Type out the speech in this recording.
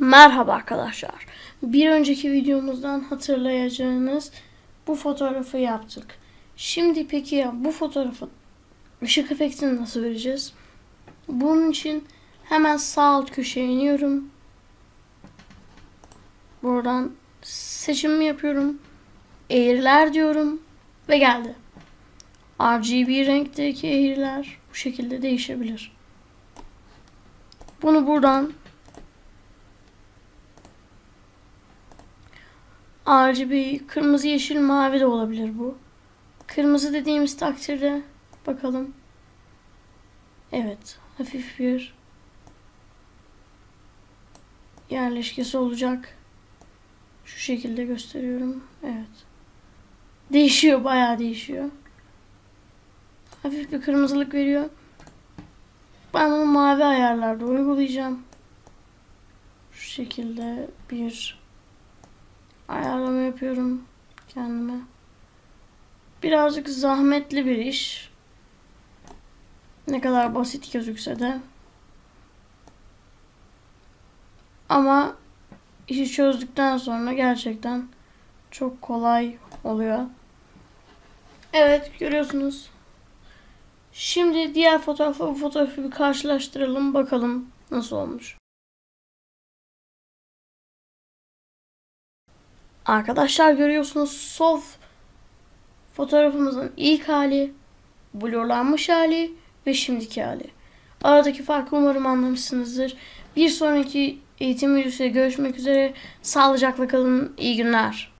Merhaba arkadaşlar. Bir önceki videomuzdan hatırlayacağınız bu fotoğrafı yaptık. Şimdi peki ya bu fotoğrafı ışık efektini nasıl vereceğiz? Bunun için hemen sağ alt köşeye iniyorum. Buradan seçimimi yapıyorum. Eğriler diyorum ve geldi. RGB renkteki eğriler bu şekilde değişebilir. Bunu buradan RGB kırmızı, yeşil, mavi de olabilir bu. Kırmızı dediğimiz takdirde bakalım. Evet, hafif bir yerleşkesi olacak. Şu şekilde gösteriyorum. Evet. Değişiyor, bayağı değişiyor. Hafif bir kırmızılık veriyor. Ben bunu mavi ayarlarda uygulayacağım. Şu şekilde bir ayarlama yapıyorum kendime. Birazcık zahmetli bir iş. Ne kadar basit gözükse de. Ama işi çözdükten sonra gerçekten çok kolay oluyor. Evet görüyorsunuz. Şimdi diğer fotoğrafla bu fotoğrafı bir karşılaştıralım bakalım nasıl olmuş. Arkadaşlar görüyorsunuz sof fotoğrafımızın ilk hali, blurlanmış hali ve şimdiki hali. Aradaki farkı umarım anlamışsınızdır. Bir sonraki eğitim videosuyla görüşmek üzere. Sağlıcakla kalın. İyi günler.